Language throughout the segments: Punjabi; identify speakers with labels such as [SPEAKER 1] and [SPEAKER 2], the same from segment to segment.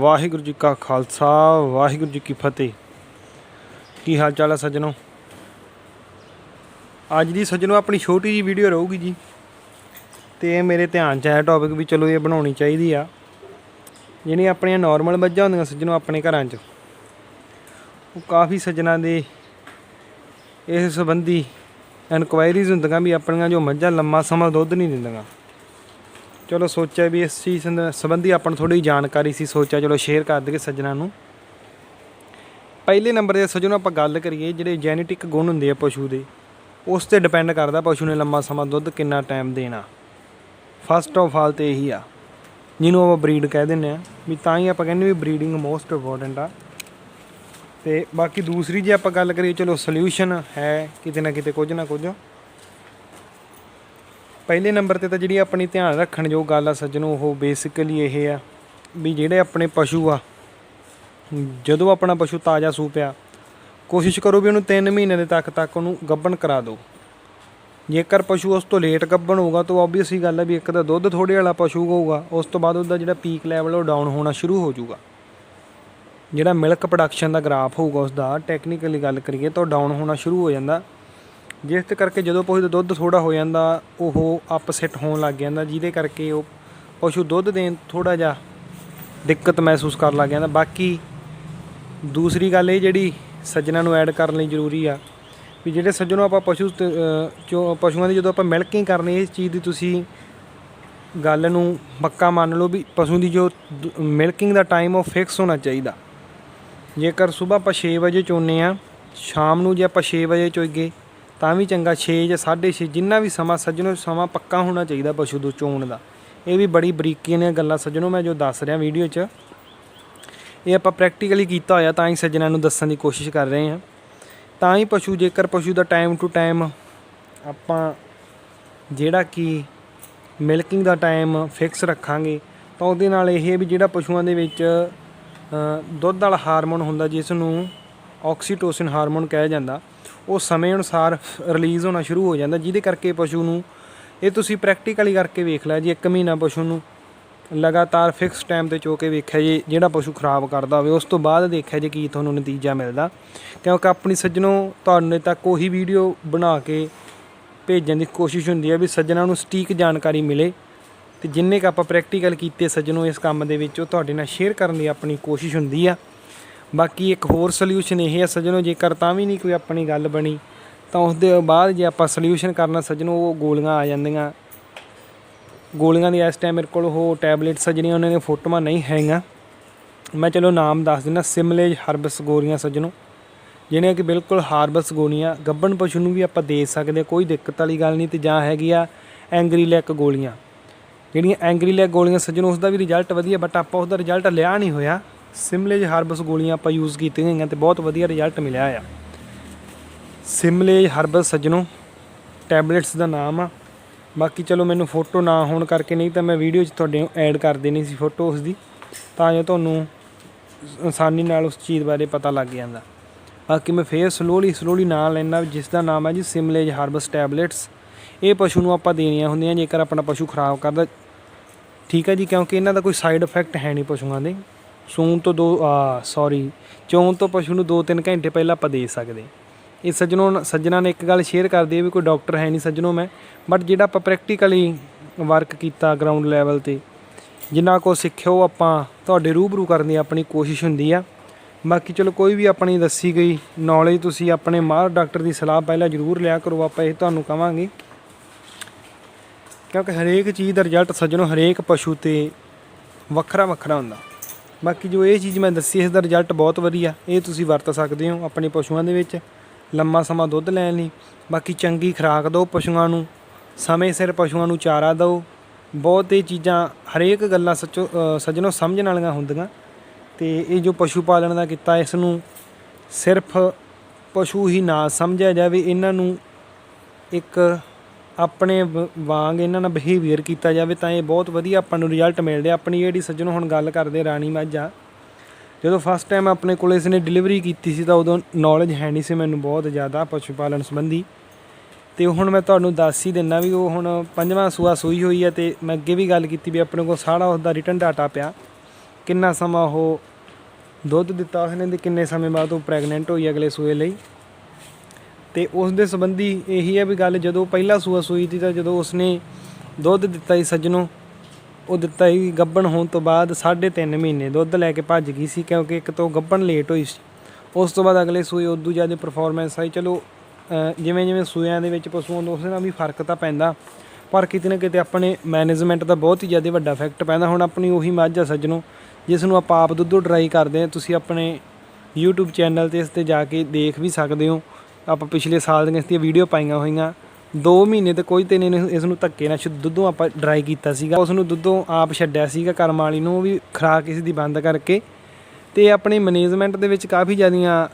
[SPEAKER 1] ਵਾਹਿਗੁਰੂ ਜੀ ਕਾ ਖਾਲਸਾ, ਵਾਹਿਗੁਰੂ ਜੀ ਕੀ ਫਤਿਹ। ਕੀ ਹਾਲ ਚਾਲ ਹੈ ਸੱਜਣੋ? ਅੱਜ ਦੀ ਸੱਜਣੋ ਆਪਣੀ ਛੋਟੀ ਜੀ ਵੀਡੀਓ ਰਹੂਗੀ ਜੀ। ਤੇ ਇਹ ਮੇਰੇ ਧਿਆਨ ਚ ਆਇਆ ਟੌਪਿਕ ਵੀ ਚਲੋ ਇਹ ਬਣਾਉਣੀ ਚਾਹੀਦੀ ਆ। ਜਿਹੜੀਆਂ ਆਪਣੀਆਂ ਨਾਰਮਲ ਮੱਝਾਂ ਹੁੰਦੀਆਂ ਸੱਜਣੋ ਆਪਣੇ ਘਰਾਂ 'ਚ, ਉਹ ਕਾਫੀ ਸੱਜਣਾ ਦੇ ਇਸ ਸੰਬੰਧੀ ਇਨਕੁਆਇਰੀਜ਼ ਹੁੰਦੀਆਂ ਵੀ ਆਪਣੀਆਂ ਜੋ ਮੱਝਾਂ ਲੰਮਾ ਸਮਾਂ ਦੁੱਧ ਨਹੀਂ ਦਿੰਦੀਆਂ। ਚਲੋ ਸੋਚਿਆ ਵੀ ਇਸ ਚੀਜ਼ ਸੰਬੰਧੀ ਆਪਾਂ ਨੂੰ ਥੋੜੀ ਜਾਣਕਾਰੀ ਸੀ, ਸੋਚਿਆ ਚਲੋ ਸ਼ੇਅਰ ਕਰ ਦਈਏ ਸੱਜਣਾ ਨੂੰ। ਪਹਿਲੇ ਨੰਬਰ ਤੇ ਸੱਜਣੋ ਆਪਾਂ ਗੱਲ ਕਰੀਏ, ਜਿਹੜੇ ਜੈਨੇਟਿਕ ਗੁਣ ਹੁੰਦੇ ਆ ਪਸ਼ੂ ਦੇ, ਉਸ ਤੇ ਡਿਪੈਂਡ ਕਰਦਾ ਪਸ਼ੂ ਨੇ ਲੰਮਾ ਸਮਾਂ ਦੁੱਧ ਕਿੰਨਾ ਟਾਈਮ ਦੇਣਾ। ਫਸਟ ਆਫ ਆਲ ਤੇ ਇਹੀ ਆ, ਜਿਹਨੂੰ ਆਪਾਂ ਬਰੀਡ ਕਹਿ ਦਿੰਦੇ ਆ, ਵੀ ਤਾਂ ਹੀ ਆਪਾਂ ਕਹਿੰਦੇ ਵੀ ਬਰੀਡਿੰਗ ਮੋਸਟ ਇੰਪੋਰਟੈਂਟ ਆ। ਤੇ ਬਾਕੀ ਦੂਸਰੀ ਜੇ ਆਪਾਂ ਗੱਲ ਕਰੀਏ, ਚਲੋ ਸੋਲੂਸ਼ਨ ਹੈ ਕਿਤੇ ਨਾ ਕਿਤੇ ਕੁਝ ਨਾ ਕੁਝ। ਪਹਿਲੇ ਨੰਬਰ ਤੇ ਤਾਂ ਜਿਹੜੀ ਆਪਣੀ ਧਿਆਨ ਰੱਖਣ ਜੋ ਗੱਲ ਆ ਸੱਜਣੋ, ਉਹ ਬੇਸਿਕਲੀ ਇਹ ਆ ਵੀ ਜਿਹੜੇ ਆਪਣੇ ਪਸ਼ੂ ਆ, ਜਦੋਂ ਆਪਣਾ ਪਸ਼ੂ ਤਾਜ਼ਾ ਸੂਪਿਆ ਕੋਸ਼ਿਸ਼ ਕਰੋ ਵੀ ਉਹਨੂੰ 3 ਮਹੀਨੇ ਦੇ ਤੱਕ ਤੱਕ ਉਹਨੂੰ ਗੱਭਣ ਕਰਾ ਦਿਓ। ਜੇਕਰ ਪਸ਼ੂ ਉਸ ਤੋਂ ਲੇਟ ਗੱਭਣ ਹੋਊਗਾ ਤਾਂ ਆਬਵੀਅਸ ਹੀ ਗੱਲ ਹੈ ਵੀ ਇੱਕ ਤਾਂ ਦੁੱਧ ਥੋੜੇ ਵਾਲਾ ਪਸ਼ੂ ਹੋਊਗਾ, ਉਸ ਤੋਂ ਬਾਅਦ ਉਹਦਾ ਜਿਹੜਾ ਪੀਕ ਲੈਵਲ ਉਹ ਡਾਊਨ ਹੋਣਾ ਸ਼ੁਰੂ ਹੋ ਜਾਊਗਾ। ਜਿਹੜਾ ਮਿਲਕ ਪ੍ਰੋਡਕਸ਼ਨ ਦਾ ਗ੍ਰਾਫ ਹੋਊਗਾ ਉਸ ਦਾ ਟੈਕਨੀਕਲੀ ਗੱਲ ਕਰੀਏ ਤਾਂ ਡਾਊਨ ਹੋਣਾ ਸ਼ੁਰੂ ਹੋ ਜਾਂਦਾ। ਜਿਸ ਕਰਕੇ ਜਦੋਂ ਪਸ਼ੂ ਦਾ ਦੁੱਧ ਥੋੜਾ ਹੋ ਜਾਂਦਾ ਉਹ ਅਪਸੈਟ ਹੋਣ ਲੱਗ ਜਾਂਦਾ ਜਿਹਦੇ ਕਰਕੇ ਉਹ ਪਸ਼ੂ ਦੁੱਧ ਦੇਣ ਥੋੜਾ ਜਿਹਾ ਦਿੱਕਤ ਮਹਿਸੂਸ ਕਰਨ ਲੱਗ ਜਾਂਦਾ। ਬਾਕੀ ਦੂਸਰੀ ਗੱਲ ਇਹ ਜਿਹੜੀ ਸੱਜਣਾ ਨੂੰ ਐਡ ਕਰਨ ਲਈ ਜ਼ਰੂਰੀ ਆ ਵੀ ਜਿਹੜੇ ਸੱਜਣੋਂ ਆਪਾਂ ਪਸ਼ੂ ਤੇ, ਪਸ਼ੂਆਂ ਦੀ ਜਦੋਂ ਆਪਾਂ ਮਿਲਕਿੰਗ ਕਰਨੀ ਇਸ ਚੀਜ਼ ਦੀ ਤੁਸੀਂ ਗੱਲ ਨੂੰ ਪੱਕਾ ਮੰਨ ਲਓ ਵੀ ਪਸ਼ੂ ਦੀ ਜੋ ਮਿਲਕਿੰਗ ਦਾ ਟਾਈਮ ਉਹ ਫਿਕਸ ਹੋਣਾ ਚਾਹੀਦਾ। ਜੇਕਰ ਸਵੇਰ ਆਪਾਂ 6 ਵਜੇ ਚੋਨੇ ਆ ਸ਼ਾਮ ਨੂੰ ਜੇ ਆਪਾਂ 6 ਵਜੇ ਚੋਈਏ ਤਾਂ ਵੀ ਚੰਗਾ 6 ਜਾਂ 6:30 ਜਿੰਨਾ ਵੀ ਸਮਾਂ ਸੱਜਣੋ, ਸਮਾਂ ਪੱਕਾ ਹੋਣਾ ਚਾਹੀਦਾ ਪਸ਼ੂ ਤੋਂ ਚੋਣ ਦਾ। ਇਹ ਵੀ ਬੜੀ ਬਰੀਕੀ ਦੀਆਂ ਗੱਲਾਂ ਸੱਜਣੋ, ਮੈਂ ਜੋ ਦੱਸ ਰਿਹਾ ਵੀਡੀਓ 'ਚ, ਇਹ ਆਪਾਂ ਪ੍ਰੈਕਟੀਕਲੀ ਕੀਤਾ ਹੋਇਆ, ਤਾਂ ਹੀ ਸੱਜਣਾਂ ਨੂੰ ਦੱਸਣ ਦੀ ਕੋਸ਼ਿਸ਼ ਕਰ ਰਹੇ ਹਾਂ। ਤਾਂ ਹੀ ਪਸ਼ੂ, ਜੇਕਰ ਪਸ਼ੂ ਦਾ ਟਾਈਮ ਟੂ ਟਾਈਮ ਆਪਾਂ ਜਿਹੜਾ ਕਿ ਮਿਲਕਿੰਗ ਦਾ ਟਾਈਮ ਫਿਕਸ ਰੱਖਾਂਗੇ, ਤਾਂ ਉਹਦੇ ਨਾਲ ਇਹ ਵੀ ਜਿਹੜਾ ਪਸ਼ੂਆਂ ਦੇ ਵਿੱਚ ਦੁੱਧ ਵਾਲਾ ਹਾਰਮੋਨ ਹੁੰਦਾ, ਜਿਸ ਨੂੰ ਆਕਸੀਟੋਸਿਨ ਹਾਰਮੋਨ ਕਿਹਾ ਜਾਂਦਾ ਉਹ ਸਮੇਂ ਅਨੁਸਾਰ ਰਿਲੀਜ਼ ਹੋਣਾ ਸ਼ੁਰੂ ਹੋ ਜਾਂਦਾ, ਜਿਹਦੇ ਕਰਕੇ ਪਸ਼ੂ ਨੂੰ ਇਹ ਤੁਸੀਂ ਪ੍ਰੈਕਟੀਕਲੀ ਕਰਕੇ ਵੇਖ ਲਿਆ ਜੀ, ਇੱਕ ਮਹੀਨਾ ਪਸ਼ੂ ਨੂੰ ਲਗਾਤਾਰ ਫਿਕਸ ਟਾਈਮ ਤੇ ਚੋ ਕੇ ਵੇਖਿਆ ਜੀ, ਜਿਹੜਾ ਪਸ਼ੂ ਖਰਾਬ ਕਰਦਾ ਹੋਵੇ, ਉਸ ਤੋਂ ਬਾਅਦ ਦੇਖਿਆ ਜੀ ਕੀ ਤੁਹਾਨੂੰ ਨਤੀਜਾ ਮਿਲਦਾ। ਕਿਉਂਕਿ ਆਪਣੀ ਸੱਜਣੋਂ ਤੁਹਾਡੇ ਤੱਕ ਉਹੀ ਵੀਡੀਓ ਬਣਾ ਕੇ ਭੇਜਣ ਦੀ ਕੋਸ਼ਿਸ਼ ਹੁੰਦੀ ਹੈ ਵੀ ਸੱਜਣਾ ਨੂੰ ਸਟੀਕ ਜਾਣਕਾਰੀ ਮਿਲੇ, ਤੇ ਜਿੰਨੇ ਕ ਆਪਾਂ ਪ੍ਰੈਕਟੀਕਲ ਕੀਤੇ ਸੱਜਣੋਂ ਇਸ ਕੰਮ ਦੇ ਵਿੱਚ, ਉਹ ਤੁਹਾਡੇ ਨਾਲ ਸ਼ੇਅਰ ਕਰਨ ਦੀ ਆਪਣੀ ਕੋਸ਼ਿਸ਼ ਹੁੰਦੀ ਆ। ਬਾਕੀ ਇੱਕ ਹੋਰ ਸੋਲੂਸ਼ਨ ਇਹ ਹੈ ਸੱਜਣੋ ਜੇਕਰ ਤਾਂ ਵੀ ਨਹੀਂ ਕੋਈ ਆਪਣੀ ਗੱਲ ਬਣੀ ਤਾਂ ਉਸ ਦੇ ਬਾਅਦ ਜੇ ਆਪਾਂ ਸੋਲੂਸ਼ਨ ਕਰਨਾ ਸੱਜਣੋ ਉਹ ਗੋਲੀਆਂ ਆ ਜਾਂਦੀਆਂ। ਗੋਲੀਆਂ ਦੀ ਇਸ ਟਾਈਮ ਮੇਰੇ ਕੋਲ ਉਹ ਟੈਬਲੇਟਸ ਆ ਜਿਹੜੀਆਂ ਉਹਨਾਂ ਦੀਆਂ ਫੋਟੋਆਂ ਨਹੀਂ ਹੈਗੀਆਂ। ਮੈਂ ਚਲੋ ਨਾਮ ਦੱਸ ਦਿੰਦਾ ਸਿਮਲੇਜ ਹਰਬਸ ਗੋਲੀਆਂ ਸੱਜਣੋ ਜਿਹੜੀਆਂ ਕਿ ਬਿਲਕੁਲ ਹਾਰਬਸ ਗੋਲੀਆਂ ਗੱਬਣ ਪਸ਼ੂ ਨੂੰ ਵੀ ਆਪਾਂ ਦੇ ਸਕਦੇ ਹਾਂ, ਕੋਈ ਦਿੱਕਤ ਵਾਲੀ ਗੱਲ ਨਹੀਂ ਤੇ ਜਾਂ ਹੈਗੀ ਆ ਐਂਗਰੀ ਲੈਕ ਗੋਲੀਆਂ। ਜਿਹੜੀਆਂ ਐਂਗਰੀ ਲੈਕ ਗੋਲੀਆਂ ਸੱਜਣੋ ਉਸ ਦਾ ਵੀ ਰਿਜ਼ਲਟ ਵਧੀਆ ਬਟ ਆਪਾਂ ਉਸ ਦਾ ਰਿਜ਼ਲਟ ਲਿਆ ਨਹੀਂ ਹੋਇਆ। ਸਿਮਲੇਜ ਹਰਬਸ ਗੋਲੀਆਂ ਆਪਾਂ ਯੂਜ਼ ਕੀਤੀਆਂ ਗਈਆਂ ਤੇ ਬਹੁਤ ਵਧੀਆ ਰਿਜ਼ਲਟ ਮਿਲਿਆ ਆ। ਸਿਮਲੇਜ ਹਰਬਸ ਸੱਜਣੋ ਟੈਬਲੇਟਸ ਦਾ ਨਾਮ ਆ। ਬਾਕੀ ਚਲੋ ਮੈਨੂੰ ਫੋਟੋ ਨਾ ਹੋਣ ਕਰਕੇ ਨਹੀਂ ਤਾਂ ਮੈਂ ਵੀਡੀਓ 'ਚ ਤੁਹਾਡੇ ਐਡ ਕਰ ਦੇਣੀ ਸੀ ਫੋਟੋ ਉਸ ਦੀ ਤਾਂ ਜੋ ਤੁਹਾਨੂੰ ਆਸਾਨੀ ਨਾਲ ਉਸ ਚੀਜ਼ ਬਾਰੇ ਪਤਾ ਲੱਗ ਜਾਂਦਾ। ਬਾਕੀ ਮੈਂ ਫੇਰ ਸਲੋਲੀ ਸਲੋਲੀ ਨਾਂ ਲੈਣਾ ਜਿਸ ਦਾ ਨਾਮ ਹੈ ਜੀ ਸਿਮਲੇਜ ਹਾਰਬਸ ਟੈਬਲੇਟਸ ਇਹ ਪਸ਼ੂ ਨੂੰ ਆਪਾਂ ਦੇਣੀਆਂ ਹੁੰਦੀਆਂ ਜੇਕਰ ਆਪਣਾ ਪਸ਼ੂ ਖਰਾਬ ਕਰਦਾ। ਠੀਕ ਹੈ ਜੀ, ਕਿਉਂਕਿ ਇਹਨਾਂ ਦਾ ਕੋਈ ਸਾਈਡ ਇਫੈਕਟ ਹੈ ਨਹੀਂ ਪਸ਼ੂਆਂ ਦੇ। ਸੂਣ ਤੋਂ ਦੋ ਸੌਰੀ ਚੋਣ ਤੋਂ ਪਸ਼ੂ ਨੂੰ 2-3 ਘੰਟੇ ਪਹਿਲਾਂ ਆਪਾਂ ਦੇ ਸਕਦੇ। ਇਹ ਸੱਜਣੋਂ, ਸੱਜਣਾ ਨੇ ਇੱਕ ਗੱਲ ਸ਼ੇਅਰ ਕਰਦੀ ਹੈ ਵੀ ਕੋਈ ਡਾਕਟਰ ਹੈ ਨਹੀਂ ਸੱਜਣੋਂ ਮੈਂ ਬਟ ਜਿਹੜਾ ਆਪਾਂ ਪ੍ਰੈਕਟੀਕਲੀ ਵਰਕ ਕੀਤਾ ਗਰਾਊਂਡ ਲੈਵਲ ਤੇ, ਜਿੰਨਾ ਕੋ ਸਿੱਖਿਓ ਆਪਾਂ ਤੁਹਾਡੇ ਰੂਬਰੂ ਕਰਨ ਦੀ ਆਪਣੀ ਕੋਸ਼ਿਸ਼ ਹੁੰਦੀ ਆ। ਬਾਕੀ ਚਲੋ ਕੋਈ ਵੀ ਆਪਣੀ ਦੱਸੀ ਗਈ ਨੌਲੇਜ ਤੁਸੀਂ ਆਪਣੇ ਮਾਹਰ ਡਾਕਟਰ ਦੀ ਸਲਾਹ ਪਹਿਲਾਂ ਜ਼ਰੂਰ ਲਿਆ ਕਰੋ, ਆਪਾਂ ਇਹ ਤੁਹਾਨੂੰ ਕਵਾਂਗੇ। ਕਿਉਂਕਿ ਹਰੇਕ ਚੀਜ਼ ਦਾ ਰਿਜ਼ਲਟ ਸੱਜਣੋ ਹਰੇਕ ਪਸ਼ੂ ਤੇ ਵੱਖਰਾ ਵੱਖਰਾ ਹੁੰਦਾ। ਬਾਕੀ ਜੋ ਇਹ ਚੀਜ਼ ਮੈਂ ਦੱਸੀ, ਇਸ ਦਾ ਰਿਜ਼ਲਟ ਬਹੁਤ ਵਧੀਆ। ਇਹ ਤੁਸੀਂ ਵਰਤ ਸਕਦੇ ਹੋ ਆਪਣੇ ਪਸ਼ੂਆਂ ਦੇ ਵਿੱਚ। ਲੰਮਾ ਸਮਾਂ ਦੁੱਧ ਲੈਣ ਲਈ। ਬਾਕੀ ਚੰਗੀ ਖੁਰਾਕ ਦਿਓ ਪਸ਼ੂਆਂ ਨੂੰ। ਸਮੇਂ ਸਿਰ ਪਸ਼ੂਆਂ ਨੂੰ ਚਾਰਾ ਦਿਓ। ਬਹੁਤ ਇਹ ਚੀਜ਼ਾਂ, ਹਰੇਕ ਗੱਲਾਂ ਸੱਚੋ ਸੱਜਣੋ ਸਮਝਣ ਵਾਲੀਆਂ ਹੁੰਦੀਆਂ। ਤੇ ਇਹ ਜੋ ਪਸ਼ੂ ਪਾਲਣ ਦਾ ਕੀਤਾ, ਇਸ ਨੂੰ ਸਿਰਫ ਪਸ਼ੂ ਹੀ ਨਾ ਸਮਝਿਆ ਜਾਵੇ, ਇਹਨਾਂ ਨੂੰ ਇੱਕ ਆਪਣੇ ਵ- ਵਾਂਗ ਇਹਨਾਂ ਨਾਲ ਬਿਹੇਵੀਅਰ ਕੀਤਾ ਜਾਵੇ ਤਾਂ ਇਹ ਬਹੁਤ ਵਧੀਆ ਆਪਾਂ ਨੂੰ ਰਿਜ਼ਲਟ ਮਿਲਦੇ ਆ। ਆਪਣੀ ਜਿਹੜੀ ਸੱਜਣ ਹੁਣ ਗੱਲ ਕਰਦੇ ਰਾਣੀ ਮਾਝਾ ਜਦੋਂ ਫਸਟ ਟਾਈਮ ਆਪਣੇ ਕੋਲ ਇਸ ਨੇ ਡਿਲੀਵਰੀ ਕੀਤੀ ਸੀ ਤਾਂ ਉਦੋਂ ਨੌਲੇਜ ਹੈ ਨਹੀਂ ਸੀ ਮੈਨੂੰ ਬਹੁਤ ਜ਼ਿਆਦਾ ਪਸ਼ੂ ਪਾਲਣ ਸੰਬੰਧੀ। ਤੇ ਹੁਣ ਮੈਂ ਤੁਹਾਨੂੰ ਦੱਸ ਹੀ ਦਿੰਨਾ ਵੀ ਉਹ ਹੁਣ ਪੰਜਵਾਂ ਸੂਆ ਸੂਈ ਹੋਈ ਹੈ ਤੇ ਮੈਂ ਅੱਗੇ ਵੀ ਗੱਲ ਕੀਤੀ ਵੀ ਆਪਣੇ ਕੋਲ ਸਾਰਾ ਉਸ ਰਿਟਰਨ ਡਾਟਾ ਪਿਆ। ਕਿੰਨਾ ਸਮਾਂ ਉਹ ਦੁੱਧ ਦਿੱਤਾ ਉਸਨੇ ਤੇ ਕਿੰਨੇ ਸਮੇਂ ਬਾਅਦ ਉਹ ਪ੍ਰੈਗਨੈਂਟ ਹੋਈ ਅਗਲੇ ਸੂਏ ਲਈ। ਤੇ ਉਸ ਦੇ ਸੰਬੰਧੀ ਇਹੀ ਹੈ ਵੀ ਗੱਲ ਜਦੋਂ ਪਹਿਲਾ ਸੂਆ ਸੂਈ ਦੀ ਤਾਂ ਜਦੋਂ ਉਸਨੇ ਦੁੱਧ ਦਿੱਤਾ ਸੀ ਸੱਜਣੋ, ਉਹ ਦਿੱਤਾ ਸੀ ਗੱਬਣ ਹੋਣ ਤੋਂ ਬਾਅਦ 3.5 ਮਹੀਨੇ ਦੁੱਧ ਲੈ ਕੇ ਭੱਜ ਗਈ ਸੀ ਕਿਉਂਕਿ ਇੱਕ ਤੋਂ ਗੱਬਣ ਲੇਟ ਹੋਈ ਸੀ। ਉਸ ਤੋਂ ਬਾਅਦ ਅਗਲੇ ਸੂਏ ਉਦੋਂ ਜ਼ਿਆਦਾ ਪਰਫਾਰਮੈਂਸ ਆਈ। ਚਲੋ ਜਿਵੇਂ ਜਿਵੇਂ ਸੂਇਆਂ ਦੇ ਵਿੱਚ ਪਸ਼ੂਆਂ ਦਾ ਉਸ ਨਾਲ ਵੀ ਫ਼ਰਕ ਤਾਂ ਪੈਂਦਾ, ਪਰ ਕਿਤੇ ਨਾ ਕਿਤੇ ਆਪਣੇ ਮੈਨੇਜਮੈਂਟ ਦਾ ਬਹੁਤ ਹੀ ਜ਼ਿਆਦਾ ਵੱਡਾ ਇਫੈਕਟ ਪੈਂਦਾ। ਹੁਣ ਆਪਣੀ ਉਹੀ ਮੱਝ ਆ ਸੱਜਣੋ, ਜਿਸ ਨੂੰ ਆਪਾਂ ਆਪ ਦੁੱਧੋ ਟਰਾਈ ਕਰਦੇ ਹਾਂ। ਤੁਸੀਂ ਆਪਣੇ YouTube ਚੈਨਲ ਤੇ ਇਸ ਤੇ ਜਾ ਕੇ ਦੇਖ ਵੀ ਸਕਦੇ ਹੋ। ਆਪਾਂ ਪਿਛਲੇ ਸਾਲ ਦੀਆਂ ਇਸ ਦੀਆਂ ਵੀਡੀਓ ਪਾਈਆਂ ਹੋਈਆਂ। 2 ਮਹੀਨੇ ਤੇ ਕੋਈ ਤੇ ਨੇ ਇਸ ਨੂੰ ਧੱਕੇ ਨਾਲ ਦੁੱਧੋਂ ਆਪਾਂ ਡਰਾਈ ਕੀਤਾ ਸੀਗਾ। ਉਸ ਨੂੰ ਦੁੱਧੋਂ ਆਪ ਛੱਡਿਆ ਸੀਗਾ ਕਰਮ ਵਾਲੀ ਨੂੰ, ਉਹ ਵੀ ਖਰਾਕ ਇਸ ਦੀ ਬੰਦ ਕਰਕੇ। ਤੇ ਆਪਣੇ ਮੈਨੇਜਮੈਂਟ ਦੇ ਵਿੱਚ ਕਾਫੀ ਜ਼ਿਆਦੀਆਂ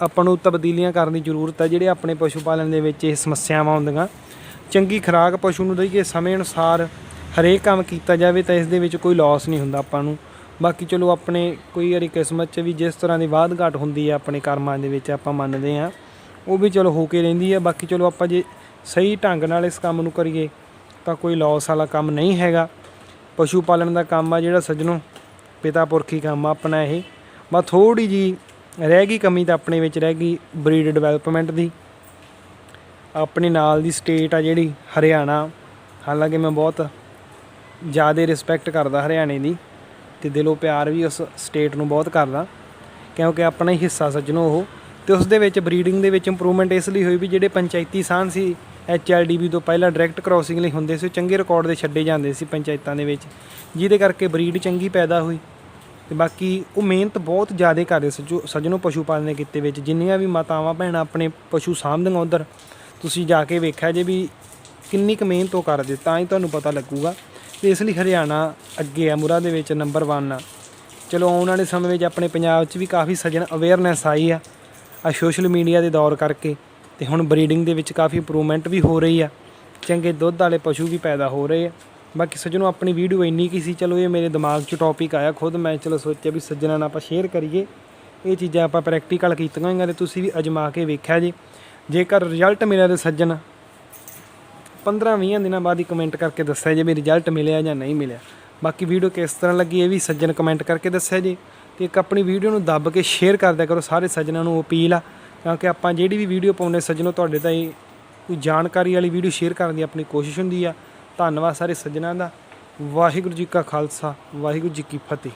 [SPEAKER 1] ਆਪਾਂ ਨੂੰ ਤਬਦੀਲੀਆਂ ਕਰਨ ਦੀ ਜ਼ਰੂਰਤ ਹੈ, ਜਿਹੜੇ ਆਪਣੇ ਪਸ਼ੂ ਪਾਲਣ ਦੇ ਵਿੱਚ ਇਹ ਸਮੱਸਿਆਵਾਂ ਆਉਂਦੀਆਂ ਚੰਗੀ ਖੁਰਾਕ ਪਸ਼ੂ ਨੂੰ ਦਈਏ, ਸਮੇਂ ਅਨੁਸਾਰ ਹਰੇਕ ਕੰਮ ਕੀਤਾ ਜਾਵੇ ਤਾਂ ਇਸ ਦੇ ਵਿੱਚ ਕੋਈ ਲਾਸ ਨਹੀਂ ਹੁੰਦਾ ਆਪਾਂ ਨੂੰ। ਬਾਕੀ ਚਲੋ ਆਪਣੇ ਕੋਈ ਵਾਰੀ ਕਿਸਮਤ 'ਚ ਵੀ ਜਿਸ ਤਰ੍ਹਾਂ ਦੀ ਵਾਧ ਘਾਟ ਹੁੰਦੀ ਹੈ ਆਪਣੇ ਕਰਮਾਂ ਦੇ ਵਿੱਚ ਆਪਾਂ ਮੰਨਦੇ ਹਾਂ। ਉਹ ਵੀ ਚਲੋ ਹੋ ਕੇ ਰਹਿੰਦੀ ਹੈ। ਬਾਕੀ ਚਲੋ ਆਪਾਂ ਜੇ ਸਹੀ ਢੰਗ ਨਾਲ ਇਸ ਕੰਮ ਨੂੰ ਕਰੀਏ ਤਾਂ ਕੋਈ ਲਾਸ ਵਾਲਾ ਕੰਮ ਨਹੀਂ ਹੈਗਾ। ਪਸ਼ੂ ਪਾਲਣ ਦਾ ਕੰਮ ਆ ਜਿਹੜਾ ਸੱਜਣੋ, ਪਿਤਾ ਪੁਰਖੀ ਕੰਮ ਆ ਆਪਣਾ ਇਹ। ਬਸ ਥੋੜੀ ਜੀ ਰਹਿ ਗਈ ਕਮੀ ਤਾਂ ਆਪਣੇ ਵਿੱਚ ਰਹਿ ਗਈ ਬਰੀਡ ਡਿਵੈਲਪਮੈਂਟ ਦੀ। ਆਪਣੇ ਨਾਲ ਦੀ ਸਟੇਟ ਆ ਜਿਹੜੀ ਹਰਿਆਣਾ। ਹਾਲਾਂਕਿ ਮੈਂ ਬਹੁਤ ਜ਼ਿਆਦਾ ਰਿਸਪੈਕਟ ਕਰਦਾ ਹਰਿਆਣੇ ਦੀ ਤੇ ਦਿਲੋਂ ਪਿਆਰ ਵੀ ਉਸ ਸਟੇਟ ਨੂੰ ਬਹੁਤ ਕਰਦਾ। ਕਿਉਂਕਿ ਆਪਣਾ ਹੀ ਹਿੱਸਾ ਸੱਜਣੋ ਉਹ। ਤੇ ਉਸ ਦੇ ਵਿੱਚ ਬਰੀਡਿੰਗ ਦੇ ਵਿੱਚ ਇੰਪਰੂਵਮੈਂਟ ਇਸ ਲਈ ਹੋਈ ਵੀ ਜਿਹੜੇ ਪੰਚਾਇਤੀ ਸਾਨ ਸੀ ਐਚਐਲਡੀਬੀ ਤੋਂ ਪਹਿਲਾਂ ਡਾਇਰੈਕਟ ਕ੍ਰਾਸਿੰਗ ਲਈ ਹੁੰਦੇ ਸੀ, ਉਹ ਚੰਗੇ ਰਿਕਾਰਡ ਦੇ ਛੱਡੇ ਜਾਂਦੇ ਸੀ ਪੰਚਾਇਤਾਂ ਦੇ ਵਿੱਚ, ਜਿਹਦੇ ਕਰਕੇ ਬਰੀਡ ਚੰਗੀ ਪੈਦਾ ਹੋਈ। ਤੇ ਬਾਕੀ ਉਹ ਮਿਹਨਤ ਬਹੁਤ ਜ਼ਿਆਦਾ ਕਰਦੇ ਸਜੋ ਸੱਜਣੋ ਪਸ਼ੂ ਪਾਲਣ ਦੇ ਕਿੱਤੇ ਵਿੱਚ, ਜਿੰਨੀਆਂ ਵੀ ਮਾਤਾਵਾਂ ਭੈਣਾਂ ਆਪਣੇ ਪਸ਼ੂ ਸਾਂਭਦੀਆਂ ਉਧਰ, ਤੁਸੀਂ ਜਾ ਕੇ ਵੇਖਿਆ ਜੇ ਵੀ ਕਿੰਨੀ ਕੁ ਮਿਹਨਤ ਉਹ ਕਰਦੇ, ਤਾਂ ਹੀ ਤੁਹਾਨੂੰ ਪਤਾ ਲੱਗੂਗਾ। ਤੇ ਇਸ ਲਈ ਹਰਿਆਣਾ ਅੱਗੇ ਆ, ਮੁਰਾ ਦੇ ਵਿੱਚ ਨੰਬਰ 1 ਆ। ਚਲੋ ਆਉਣ ਵਾਲੇ ਸਮੇਂ ਵਿੱਚ ਆਪਣੇ ਪੰਜਾਬ 'ਚ ਵੀ ਕਾਫੀ ਸਜਣ ਅਵੇਅਰਨੈਸ ਆਈ ਆ। ਆ ਸੋਸ਼ਲ ਮੀਡੀਆ ਦੇ ਦੌਰ ਕਰਕੇ ਤੇ ਹੁਣ ਬਰੀਡਿੰਗ ਦੇ ਵਿੱਚ ਕਾਫੀ ਇੰਪਰੂਵਮੈਂਟ ਵੀ ਹੋ ਰਹੀ ਆ। ਚੰਗੇ ਦੁੱਧ ਵਾਲੇ ਪਸ਼ੂ ਵੀ ਪੈਦਾ ਹੋ ਰਹੇ ਆ। ਬਾਕੀ ਸੱਜਣੋ, ਆਪਣੀ ਵੀਡੀਓ ਇੰਨੀ ਕੀ ਸੀ, ਚਲੋ ਇਹ ਮੇਰੇ ਦਿਮਾਗ 'ਚ ਟੌਪਿਕ ਆਇਆ ਖੁਦ, ਮੈਂ ਚਲੋ ਸੋਚਿਆ ਵੀ ਸੱਜਣਾਂ ਨਾਲ ਆਪਾਂ ਸ਼ੇਅਰ ਕਰੀਏ। ਇਹ ਚੀਜ਼ਾਂ ਆਪਾਂ ਪ੍ਰੈਕਟੀਕਲ ਕੀਤੀਆਂ ਹੋਈਆਂ ਤੇ ਤੁਸੀਂ ਵੀ ਅਜਮਾ ਕੇ ਵੇਖਿਆ ਜੀ। ਜੇਕਰ ਰਿਜ਼ਲਟ ਮਿਲਿਆ ਤੇ ਸੱਜਣ 15-20 ਦਿਨਾਂ ਬਾਅਦ ਹੀ ਕਮੈਂਟ ਕਰਕੇ ਦੱਸਿਆ ਜੇ ਵੀ ਰਿਜ਼ਲਟ ਮਿਲਿਆ ਜਾਂ ਨਹੀਂ ਮਿਲਿਆ। ਬਾਕੀ ਵੀਡੀਓ ਕਿਸ ਤਰ੍ਹਾਂ ਲੱਗੀ ਇਹ ਵੀ ਸੱਜਣ ਕਮੈਂਟ ਕਰਕੇ ਦੱਸਿਆ ਜੀ। ਤੇ ਇੱਕ ਆਪਣੀ ਵੀਡੀਓ ਨੂੰ ਦੱਬ ਕੇ ਸ਼ੇਅਰ ਕਰਦਿਆ ਕਰੋ, ਸਾਰੇ ਸੱਜਣਾਂ ਨੂੰ ਅਪੀਲ ਆ। ਕਿਉਂਕਿ ਆਪਾਂ ਜਿਹੜੀ ਵੀ ਵੀਡੀਓ ਪਾਉਂਦੇ ਸੱਜਣੋ, ਤੁਹਾਡੇ ਤਾਈਂ ਕੋਈ ਜਾਣਕਾਰੀ ਵਾਲੀ ਵੀਡੀਓ ਸ਼ੇਅਰ ਕਰਨ ਦੀ ਆਪਣੀ ਕੋਸ਼ਿਸ਼ ਹੁੰਦੀ ਆ। ਧੰਨਵਾਦ ਸਾਰੇ ਸੱਜਣਾਂ ਦਾ। ਵਾਹਿਗੁਰੂ ਜੀ ਕਾ ਖਾਲਸਾ, ਵਾਹਿਗੁਰੂ ਜੀ ਕੀ ਫਤਿਹ।